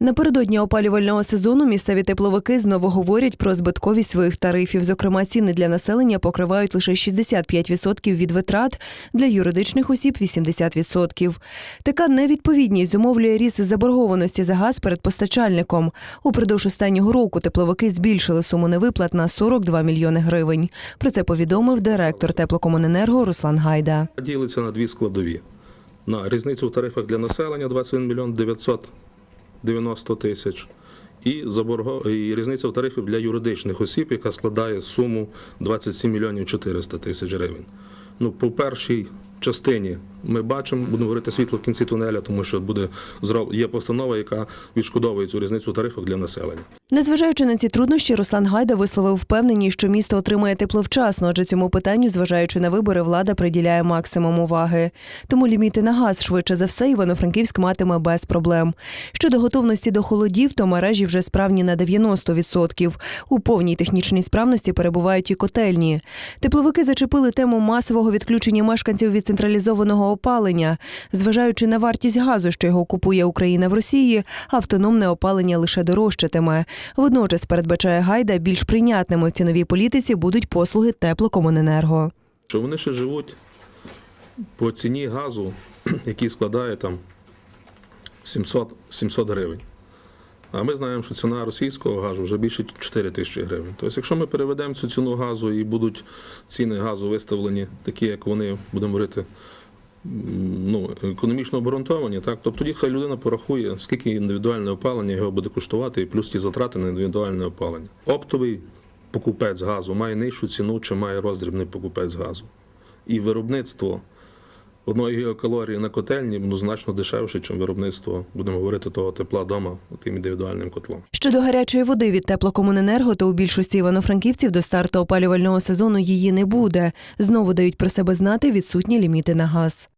Напередодні опалювального сезону місцеві тепловики знову говорять про збитковість своїх тарифів. Зокрема, ціни для населення покривають лише 65% від витрат, для юридичних осіб 80%. Така невідповідність зумовлює ріст заборгованості за газ перед постачальником. Упродовж останнього року тепловики збільшили суму невиплат на 42 мільйони гривень. Про це повідомив директор теплокомуненерго Руслан Гайда. Ділиться на дві складові. На різницю в тарифах для населення 21 мільйон 990 тисяч. І, заборго... і різниця в тарифів для юридичних осіб, яка складає суму 27 мільйонів 400 тисяч гривень. Ну, по першій частині ми бачимо, будемо говорити світло в кінці тунеля, тому що буде є постанова, яка відшкодовує цю різницю в для населення. Незважаючи на ці труднощі, Руслан Гайда висловив впевненість, що місто отримає тепло вчасно, адже цьому питанню, зважаючи на вибори, влада приділяє максимум уваги. Тому ліміти на газ швидше за все Івано-Франківськ матиме без проблем. Щодо готовності до холодів, то мережі вже справні на 90%. У повній технічній справності перебувають і котельні. Тепловики зачепили тему масового відключення мешканців від централізованого опалення. Зважаючи на вартість газу, що його купує Україна в Росії, автономне опалення лише дорожчатиме. Водночас передбачає гайда більш прийнятними в ціновій політиці будуть послуги теплокомуненерго. Що вони ще живуть по ціні газу, який складає там 700, 700 гривень. А ми знаємо, що ціна російського газу вже більше 4 тисячі гривень. Тобто, якщо ми переведемо цю ціну газу і будуть ціни газу виставлені такі, як вони, будемо говорити, ну, економічно обґрунтовані, так, тобто тоді хай людина порахує, скільки індивідуальне опалення його буде коштувати, і плюс ті затрати на індивідуальне опалення. Оптовий покупець газу має нижчу ціну, чи має роздрібний покупець газу. І виробництво одної гігакалорії на котельні ну, значно дешевше, ніж виробництво, будемо говорити, того тепла вдома тим індивідуальним котлом. Щодо гарячої води від теплокомуненерго, то у більшості івано-франківців до старту опалювального сезону її не буде. Знову дають про себе знати відсутні ліміти на газ.